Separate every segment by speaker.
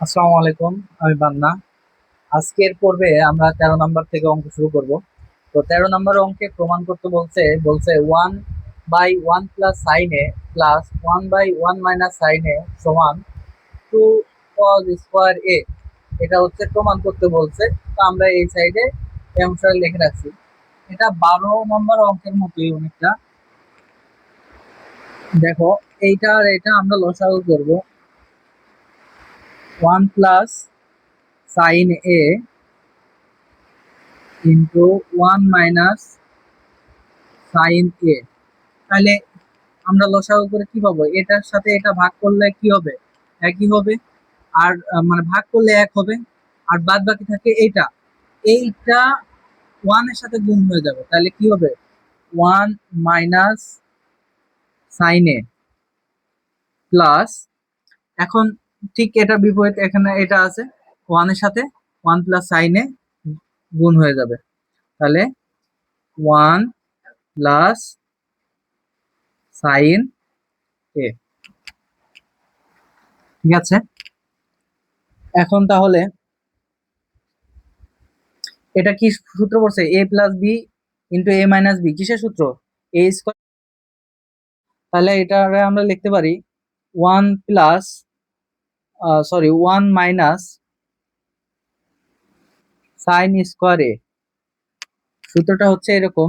Speaker 1: আসসালামু আলাইকুম, আমি বান্না। আজকের পর্বে আমরা তেরো নাম্বার থেকে অঙ্ক শুরু করব। তো তেরো নাম্বার অঙ্কে প্রমাণ করতে বলছে বলছে one by one plus sine A plus one by one minus sine A সমান টু কজ স্কোয়ার এ এটা হচ্ছে প্রমাণ করতে বলছে। তো আমরা এই সাইডে অংশটা লিখে রাখছি। এটা বারো নম্বর অঙ্কের মতোই অনেকটা। দেখো, এইটা আর এটা আমরা লসাগু করব। One plus sine A into one minus sine A. তাহলে আমরা লসাগু করে কি পাবো? এটার সাথে এটা ভাগ করলে কি হবে? একই হবে। আর মানে ভাগ করলে এক হবে। আর বাদ বাকি থাকে এইটা। এইটা ওয়ানের সাথে গুণ হয়ে যাবে। তাহলে কি হবে? One minus sine A plus এখন ঠিক এটা বিপরীত এখানে এটা আছে। ওয়ানের সাথে ওয়ান প্লাস সাইনে গুণ হয়ে যাবে। তাহলে ওয়ান প্লাস সাইন এ। ঠিক আছে? এখন তাহলে এটা কি সূত্র পড়ছে? A plus B into A minus B কিসের সূত্র? এ স্কোয়ার তাহলে এটা আমরা লিখতে পারি one plus sorry one minus sine square A সূত্রটা হচ্ছে এরকম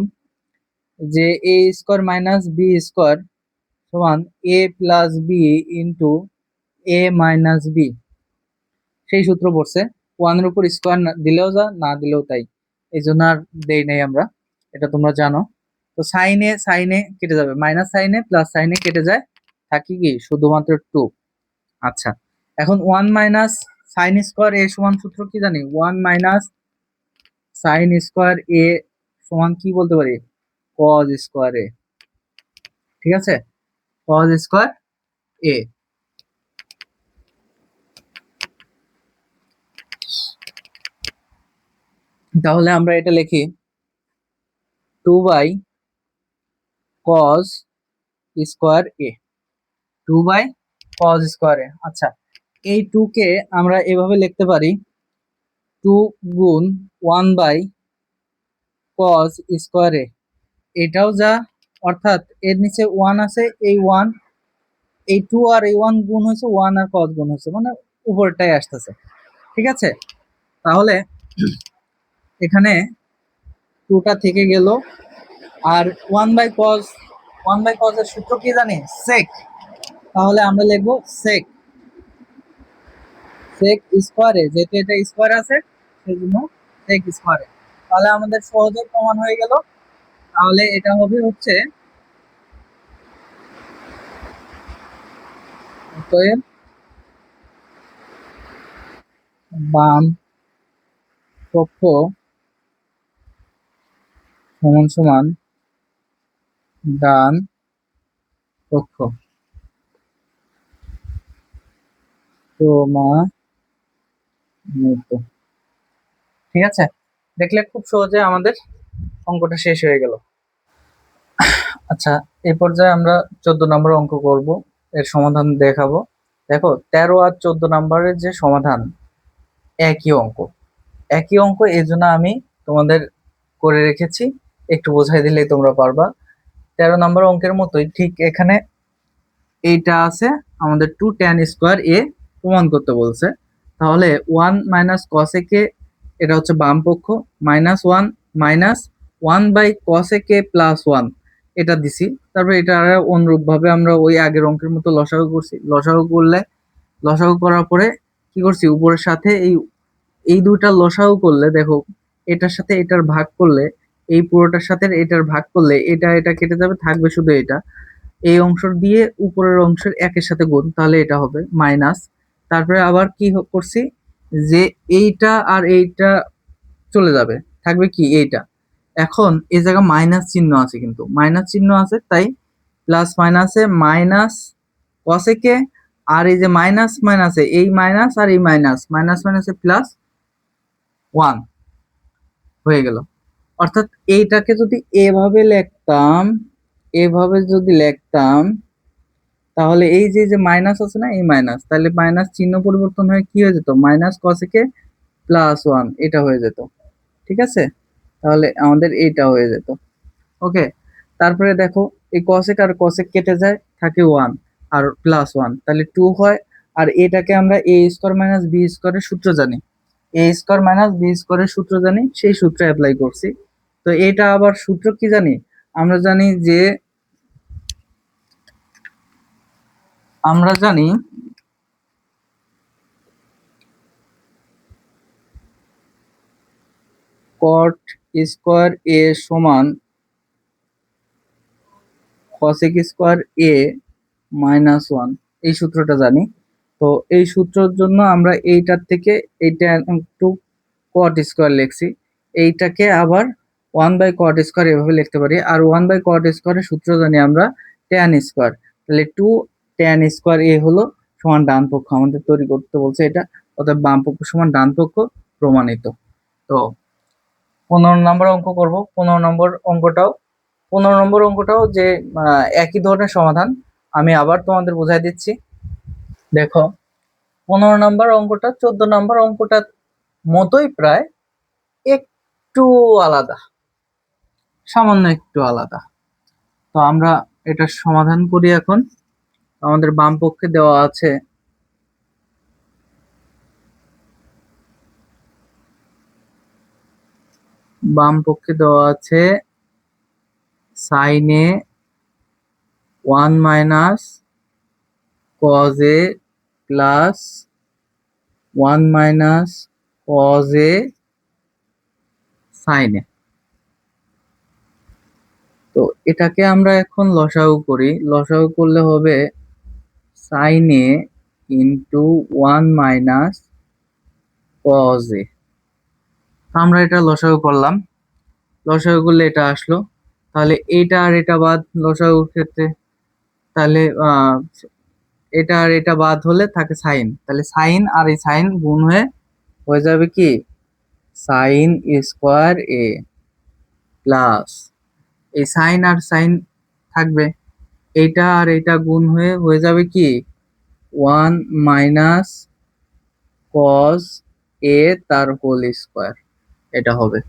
Speaker 1: যে A square minus B square সমান A plus B into A minus B সেই সূত্র পড়ছে। ওয়ানের উপর স্কোয়ার দিলেও যা, না দিলেও তাই। এই জন্য আর দেই নাই আমরা। এটা তোমরা জানো। তো সাইনে সাইনে কেটে যাবে। মাইনাস সাইনে প্লাস সাইনে কেটে যায়। থাকি কি? শুধুমাত্র টু আচ্ছা। এখন one minus sine square A সমান সূত্র কি জানি? One minus sine square A সমান কি বলতে পারি? Cos square A. ঠিক আছে? Cos square A. তাহলে আমরা এটা লিখি। Two by cos square A. Two by cos square A. আচ্ছা এই টু কে আমরা এভাবে লিখতে পারি টু গুণ ওয়ান বাই কজ স্কোয়ার এটাও যা, অর্থাৎ এর নিচে ওয়ান আছে, এই ওয়ান এই টু আর এই ওয়ান গুণ হয়েছে ওয়ান আর কজ গুণ হয়েছে মানে উপরটাই আসতেছে। ঠিক আছে? তাহলে এখানে টুটা থেকে গেল, আর one by cos one by কজের সূত্র কি জানি? সেক তাহলে আমরা লিখব সেক সেক স্কোয়ারে যেহেতু এটা স্কোয়ার আছে সেই জন্য সেক স্কোয়ারে তাহলে আমাদের সহজে প্রমাণ হয়ে গেল। তাহলে এটা হবে হচ্ছে অতএব বাম পক্ষ সমান সমান ডান পক্ষ। প্রমাণিত ঠিক আছে? দেখলে খুব সহজে আমাদের অঙ্কটা শেষ হয়ে গেল। আচ্ছা এই পর্যায়ে আমরা চোদ্দ নম্বর অঙ্ক করব, এর সমাধান দেখাবো। দেখো, তেরো আর চোদ্দ নম্বরের যে সমাধান, একই অঙ্ক। একই অঙ্ক, এই জন্য আমি তোমাদের করে রেখেছি, একটু বোঝাই দিলেই তোমরা পারবা। তেরো নম্বর অঙ্কের মতোই ঠিক এখানে এইটা আছে, আমাদের টু টেন স্কোয়ার এ প্রমাণ করতে বলছে। তাহলে ওয়ান মাইনাস কসে কে এটা হচ্ছে বাম পক্ষ minus one minus one by কসে K plus one এটা দিছি। তারপরে এটা আর অনুরূপ ভাবে আমরা ওই আগের অঙ্কের মতো লসাগু করছি। লসাগু করলে, লসাগু করার পরে কি করছি? উপরের সাথে এই এই দুইটা লসাগু করলে, দেখো, এটার সাথে এটার ভাগ করলে, এই পুরোটার সাথে এটার ভাগ করলে, এটা এটা কেটে যাবে, থাকবে শুধু এটা। এই অংশ দিয়ে উপরের অংশের একের সাথে গুণ, তাহলে এটা হবে মাইনাস তারপরে আবার কি করছি? যে এইটা আর এইটা চলে যাবে। থাকবে কি? এইটা। এখন এই জায়গা মাইনাস চিহ্ন আছে কিন্তু। মাইনাস চিহ্ন আছে, তাই প্লাস মাইনাসে মাইনাস কসেকে আর এই যে মাইনাস মাইনাসে এই মাইনাস আর এই মাইনাস মাইনাস মাইনাসে প্লাস ওয়ান হয়ে গেল। অর্থাৎ এইটাকে যদি এভাবে লিখতাম, এভাবে যদি লিখতাম তাহলে এই যে যে মাইনাস আছে না, এই মাইনাস তাহলে মাইনাস চিহ্ন পরিবর্তন হয়ে কি হয়ে যেত? মাইনাস কসেকে প্লাস ওয়ান এটা হয়ে যেত। ঠিক আছে? তাহলে আমাদের এইটা হয়ে যেত। ওকে তারপরে দেখো, এই কসেক আর কসেক কেটে যায়, থাকে ওয়ান আর প্লাস ওয়ান তাহলে টু হয়। আর এটাকে আমরা এ স্কোয়ার মাইনাস বি স্কোয়ারের সূত্র জানি। এ স্কোয়ার মাইনাস বি স্কোয়ারের সূত্র জানি, সেই সূত্র অ্যাপ্লাই করছি। তো এটা আবার সূত্র কি জানি? আমরা জানি যে আমরা জানি কট স্কোয়ার এ সমান cosec square A minus one এই সূত্রটা জানি। তো এই সূত্রের জন্য আমরা এইটার থেকে এইটা একটু কট স্কোয়ার লিখছি। এইটাকে আবার ওয়ান বাই কট স্কোয়ার এভাবে লিখতে পারি। আর ওয়ান বাই কট স্কোয়ারের সূত্র জানি আমরা ট্যান স্কোয়ার তাহলে টু ট্যান স্কোয়ার এ হলো সমান ডান পক্ষ। আমাদের তৈরি করতে বলছে এটা, অর্থাৎ বাম পক্ষ সমান ডান পক্ষ প্রমাণিত। তো পনেরো নম্বর অঙ্ক করব। পনেরো নম্বর অঙ্কটাও, পনেরো নম্বর অঙ্কটাও যে একই ধরনের সমাধান, আমি আবার তোমাদের বোঝাই দিচ্ছি। দেখো, পনেরো নম্বর অঙ্কটা চোদ্দ নম্বর অঙ্কটার মতোই প্রায় একটু আলাদা, সামান্য একটু আলাদা। তো আমরা এটা সমাধান করি এখন। আমাদের বাম পক্ষে দেওয়া আছে। বাম পক্ষে দেওয়া আছে সাইনে one minus cos A plus one minus cos A সাইনে তো এটাকে আমরা এখন লসাগু করি। লসাগু করলে হবে সাইনে into one minus cos A আমরা এটা লসাগু করলাম। লসাগু করলে এটা আসলো। তাহলে এটা আর এটা বাদ লসাগুর ক্ষেত্রে। তাহলে এটা আর এটা বাদ হলে থাকে সাইন তাহলে সাইন আর এই সাইন গুণ হয়ে হয়ে যাবে কি? সাইন স্কোয়ার এ প্লাস এই সাইন আর সাইন থাকবে। এইটা আর এটা গুণ হয়ে হয়ে যাবে কি? ওয়ান মাইনাস কস এ তার হোল স্কোয়ার। এটা হবে।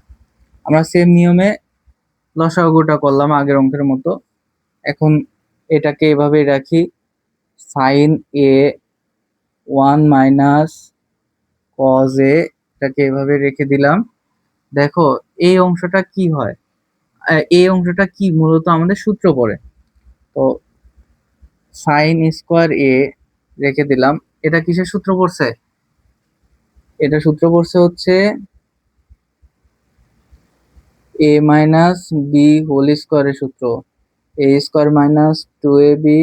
Speaker 1: আমরা সেম নিয়মে লসাগুটা করলাম আগের অঙ্কের মতো। এখন এটাকে এভাবে রাখি। Sine A one minus cos A, এটাকে এভাবে রেখে দিলাম। দেখো, এই অংশটা কি হয়? এই অংশটা কি? মূলত আমাদের সূত্র পড়ে। তো সাইন স্কোয়ার এ রেখে দিলাম। এটা কিসের সূত্র পড়ছে? এটা সূত্র পড়ছে হচ্ছে এ মাইনাস বি হোল স্কোয়ারের সূত্র। A square minus two A B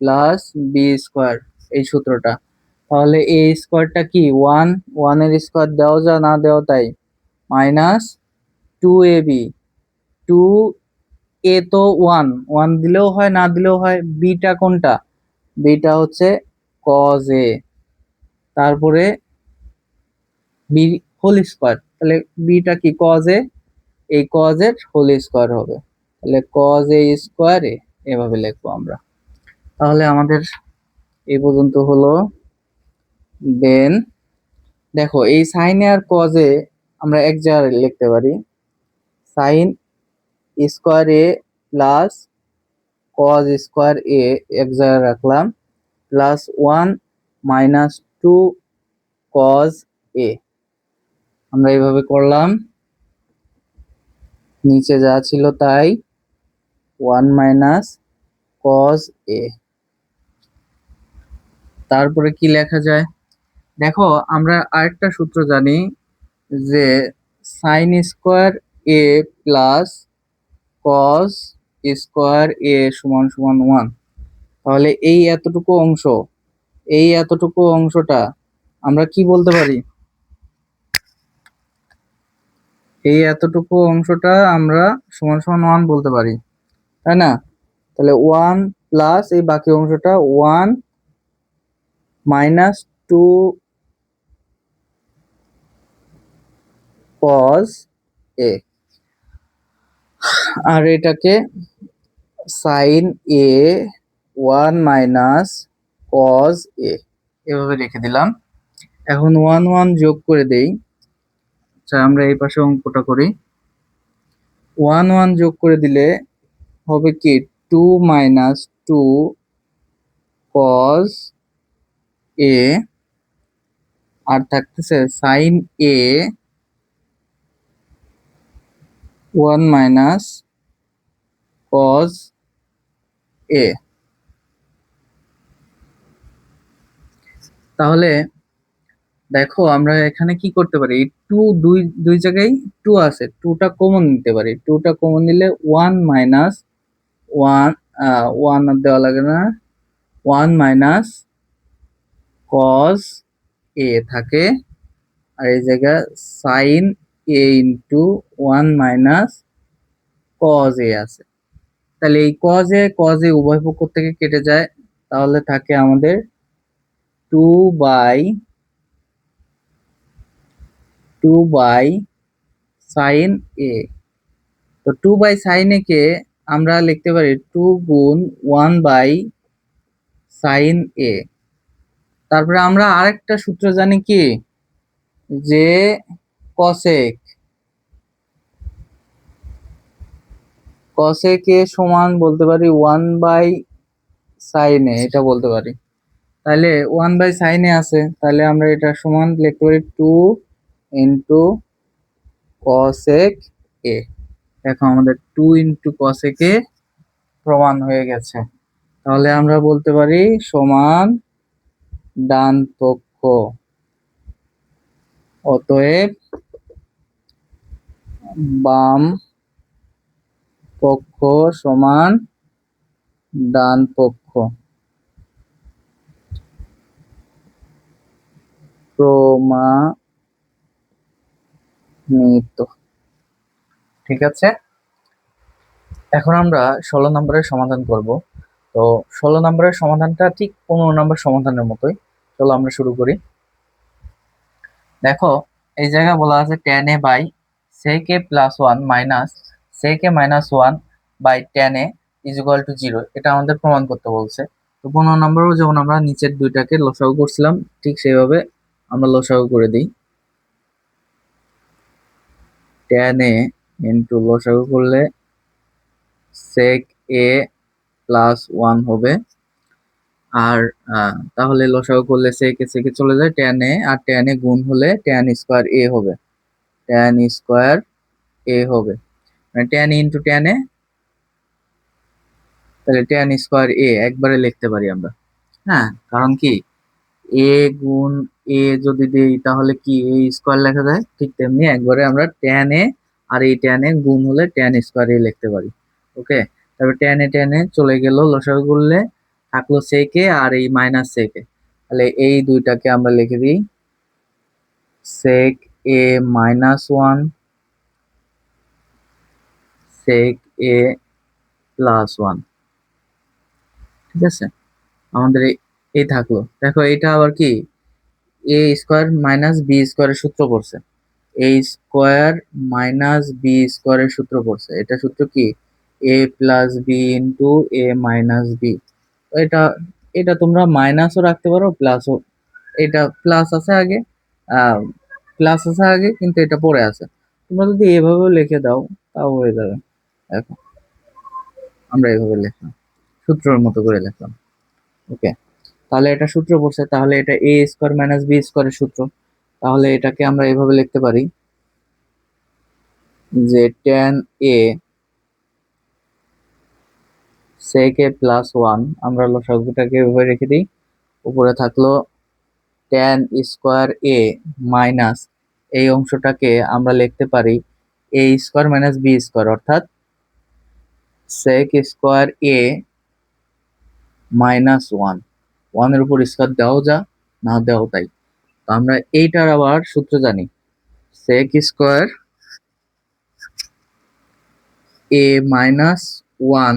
Speaker 1: plus B square এই সূত্রটা। তাহলে এ স্কোয়ারটা কি? ওয়ান ওয়ানের স্কোয়ার দেওয়া যা না দেওয়া তাই। Minus two A B two A তো ওয়ান ওয়ান দিলেও হয়, না দিলেও হয় বিটা কোনটা? বিটা হচ্ছে কজ এ তারপরে বি হোল স্কোয়ার তাহলে বিটা কি কজ এ এই কজ এর হোল স্কোয়ার হবে। তাহলে কজ এ স্কোয়ার এ এভাবে লিখব আমরা। তাহলে আমাদের এই পর্যন্ত হলো। দেন দেখো, এই সাইনে আর কজে আমরা এক জায়গায় লিখতে পারি। Sine square A plus cos square A, এক জায়গায় রাখলাম, plus one minus two cos A. আমরা এইভাবে করলাম। নিচে যা ছিল তাই, ওয়ান মাইনাস কজ এ। তারপরে কি লেখা যায়? দেখো, আমরা আরেকটা সূত্র জানি যে sine square A plus cos square A সমান সমান ওয়ান তাহলে এই এতটুকু অংশ, এই এতটুকু অংশটা আমরা কি বলতে পারি? এই এতটুকু অংশটা আমরা সমান সমান ওয়ান বলতে পারি, তাই না? তাহলে ওয়ান প্লাস এই বাকি অংশটা one minus two cos A আর এটাকে sine A one minus cos A এভাবে রেখে দিলাম। এখন ওয়ান ওয়ান যোগ করে দেই। আচ্ছা আমরা এই পাশে অঙ্কটা করি। ওয়ান ওয়ান যোগ করে দিলে হবে কি? Two minus two cos A আর থাকতেছে sine A one minus cos A. তাহলে দেখো আমরা এখানে কি করতে পারি? টু দুই দুই জায়গায় টু আছে টুটা কমন নিতে পারি। টুটা কমন নিলে ওয়ান মাইনাস ওয়ান ওয়ান আর দেওয়া লাগে না। ওয়ান মাইনাস কজ এ থাকে। আর এই জায়গায় sine A into one minus cos A আছে। তাহলে এই কজ এ কজ এ উভয় পক্ষ থেকে কেটে যায়, তাহলে থাকে আমাদের two by two by sine A তো টু বাই সাইন এ কে আমরা লিখতে পারি টু গুণ ওয়ান বাই সাইন এ তারপরে আমরা আরেকটা সূত্র জানি কি? যে কসেক। কসেকে সমান বলতে পারি ওয়ান বাই সাইনে এটা বলতে পারি। তাহলে ওয়ান বাই সাইনে আছে তাহলে আমরা এটা সমান লিখতে পারি টু ইন্টু কসেক এ। দেখো আমাদের টু ইন্টু কসেক প্রমাণ হয়ে গেছে। তাহলে আমরা বলতে পারি সমান ডান পক্ষ। অতএব বাম পক্ষ সমান ডান পক্ষ। প্রমাণিত। ঠিক আছে? এখন আমরা ষোলো নম্বরের সমাধান করব। তো ষোলো নম্বরের সমাধানটা ঠিক পনেরো নম্বর সমাধানের মতোই। চলো আমরা শুরু করি। দেখো, এই জায়গায় বলা আছে tan A by sec A plus one minus sec A minus one by tan A is equal to zero এটা আমাদের প্রমাণ করতে বলছে। তো পনেরো নম্বরও যেমন আমরা নিচের দুইটাকে লসাগু করছিলাম, ঠিক সেইভাবে আমরা লসাগু করে দিই। টেন এ ইন্টু লসাগু করলে সেক এ প্লাস ওয়ান হবে। আর তাহলে লসাগু করলে সেকে সেকে চলে যায় টেন এ আর টেন এ গুণ হলে টেন স্কোয়ার এ হবে। টেন স্কোয়ার এ হবে। মানে টেন ইন্টু টেন এ, তাহলে টেন স্কোয়ার এ একবারে লিখতে পারি আমরা। হ্যাঁ কারণ কি? এ গুণ এ যদি দিই, তাহলে কি এ স্কোয়ার লেখা যায়? ঠিক তেমনি একবারে আমরা টেন এ আর এই টেন এ গুণ হলে টেন স্কোয়ার এ লিখতে পারি। ওকে? তারপরে টেন এ টেন এ চলে গেল লসাগু করলে, থাকল সেকে আর এই মাইনাস সেকে তাহলে এই দুইটাকে আমরা লিখে দিই। Sec A minus one sec A plus one ঠিক আছে? আমাদের এই থাকল। দেখো, এটা আবার কি? এ স্কোয়ার মাইনাস বি স্কোয়ারের সূত্র পড়ছে। এ স্কোয়ার মাইনাস বি স্কোয়ারের সূত্র পড়ছে। এটা সূত্র কি? A plus B into A minus B এটা এটা তোমরা মাইনাসও রাখতে পারো প্লাসও এটা প্লাস আছে আগে প্লাস আছে আগে, কিন্তু এটা পরে আছে। তোমরা যদি এভাবে লিখে দাও, তাও হয়ে যাবে। দেখো, আমরা এভাবে লিখলাম। সূত্রের মতো করে লিখলাম। ওকে তাহলে এটা সূত্র পড়ছে তাহলে এটা এ স্কোয়ার মাইনাস বি স্কোয়ারের সূত্র। তাহলে এটাকে আমরা এভাবে লিখতে পারি যে tan A sec plus one আমরা লসাগুটাকে এভাবে রেখে দিই। উপরে থাকল টেন স্কোয়ার এ মাইনাস এই অংশটাকে আমরা লিখতে পারি A square minus B square অর্থাৎ sec square A minus one ওয়ানের উপর স্কোয়ার দেওয়াও যা, না দেওয়াও তাই। তো আমরা এইটার আবার সূত্র জানি। Sec square A minus one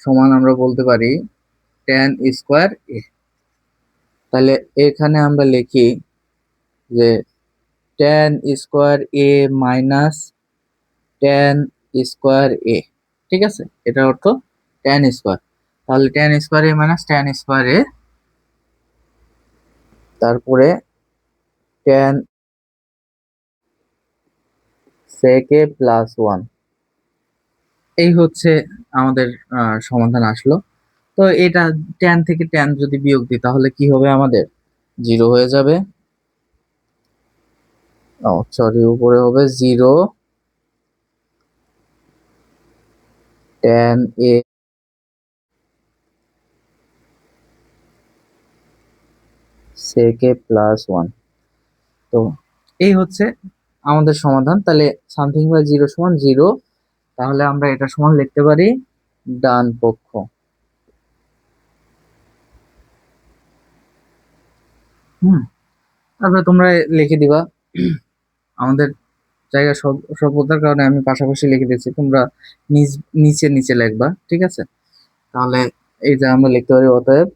Speaker 1: সমান আমরা বলতে পারি টেন স্কোয়ার এ তাহলে এখানে আমরা লিখি যে tan square A minus tan square A ঠিক আছে? এটার অর্থ টেন স্কোয়ার তাহলে tan square A minus tan square A তারপরে ট্যান সেক প্লাস ওয়ান এই হচ্ছে আমাদের সমাধান আসলো। তো এটা ট্যান থেকে ট্যান যদি বিয়োগ দিই, তাহলে কি হবে আমাদের? জিরো হয়ে যাবে। ও সরি উপরে হবে জিরো ট্যান এ সেকে প্লাস ওয়ান তো এই হচ্ছে আমাদের সমাধান। তাহলে সামথিং বাই জিরো সমান জিরো তাহলে আমরা এটা সমান লিখতে পারি ডান পক্ষ হুম। তারপরে তোমরা লিখে দিবা। আমাদের জায়গা সব স্বল্পতার কারণে আমি পাশাপাশি লিখে দিচ্ছি তোমরা নিচ নিচে নিচে লিখবা, ঠিক আছে? তাহলে এই যে আমরা লিখতে পারি অতএব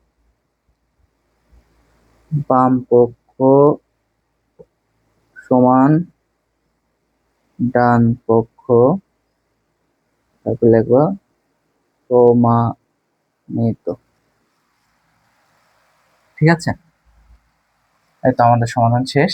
Speaker 1: বাম পক্ষ সমান ডান পক্ষ, তারপর লিখবা প্রমাণিত। ঠিক আছে? তো আমাদের সমাধান শেষ।